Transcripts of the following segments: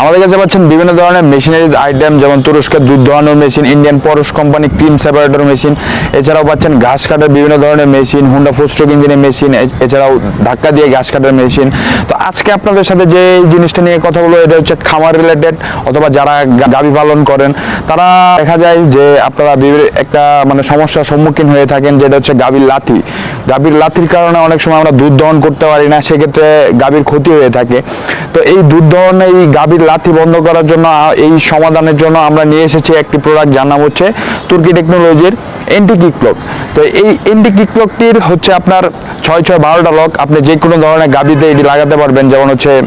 আমাদের কাছে পাচ্ছেন বিভিন্ন ধরনের মেশিনারিজ আইটেম যেমন তুরস্কের দুধ দোয়ানোর machine Indian Porosh company cream separator machine এছাড়াও পাচ্ছেন ঘাস কাটার বিভিন্ন ধরনের মেশিন হুন্ডা ফোস্ট্রোক ইঞ্জিনের মেশিন এছাড়াও ধাক্কা দিয়ে ঘাস কাটার মেশিন তো আজকে আপনাদের সাথে যে জিনিসটা নিয়ে কথা বলব, এটা হচ্ছে খামার রিলেটেড অথবা যারা গাভী পালন করেন, তারা দেখা যায় যে আপনারা একটা মানে সমস্যার সম্মুখীন হয়ে থাকেন, যেটা হচ্ছে গাভীর লাথি। গাভীর লাথির কারণে অনেক সময় আমরা দুধ দহন করতে পারি না, সেক্ষেত্রে গাভীর ক্ষতি হয়ে থাকে। তো এই দুধ দহন, এই গাভীর লাথি বন্ধ করার জন্য এই সমাধানের জন্য আমরা নিয়ে এসেছি একটি প্রোডাক্ট যার নাম হচ্ছে তুর্কি টেকনোলজির এন্টি কিকলক তো এই এন্টি কিকলকটির হচ্ছে আপনার ছয় ছয় বারোটা লক আপনি যে কোনো ধরনের গাভীতে এটি লাগাতে পারবেন, যেমন হচ্ছে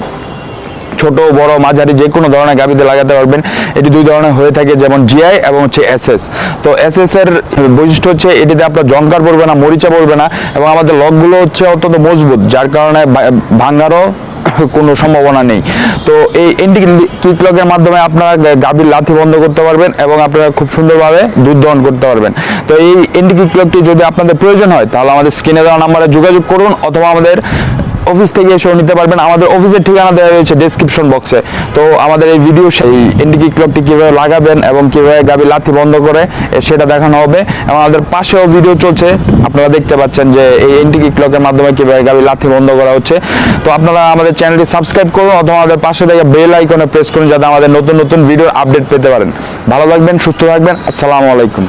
ছোট, বড়, মাঝারি যে কোনো ধরনের গাভিতে লাগাতে পারবেন। এটি দুই ধরনের হয়ে থাকে, যেমন জিআই এবং হচ্ছে এসএস তো এসএস এর বৈশিষ্ট্য হচ্ছে এটিতে আপনার জঙ্কার পড়বে না, মরিচা পড়বে না এবং আমাদের লকগুলো হচ্ছে অত্যন্ত মজবুত, যার কারণে ভা- ভাঙারও কোনো সম্ভাবনা নেই। তো এই এন্টি কিকলকের মাধ্যমে আপনারা গাভীর লাথি বন্ধ করতে পারবেন এবং আপনারা খুব সুন্দরভাবে দুধ দহন করতে পারবেন। তো এই এন্টি কিকলকটি যদি আপনাদের প্রয়োজন হয়, তাহলে আমাদের স্ক্রিনে দেওয়া নাম্বারে যোগাযোগ করুন অথবা আমাদের অফিস থেকে এসেও নিতে পারবেন। আমাদের অফিসের ঠিকানা দেওয়া রয়েছে ডেসক্রিপশন বক্সে তো আমাদের এই ভিডিও সেই এন্ডিকি ক্লকটি কীভাবে লাগাবেন এবং কীভাবে গাবি লাথি বন্ধ করে সেটা দেখানো হবে। এবং আমাদের পাশেও ভিডিও চলছে। আপনারা দেখতে পাচ্ছেন যে এই এন্টিকি ক্লকের মাধ্যমে কীভাবে গাবি লাথি বন্ধ করা হচ্ছে। তো আপনারা আমাদের চ্যানেলটি সাবস্ক্রাইব করুন, অথবা আমাদের পাশে থেকে বেল আইকনে প্রেস করুন, যাতে আমাদের নতুন নতুন ভিডিওর আপডেট পেতে পারেন। ভালো থাকবেন, সুস্থ থাকবেন। আসসালামু আলাইকুম।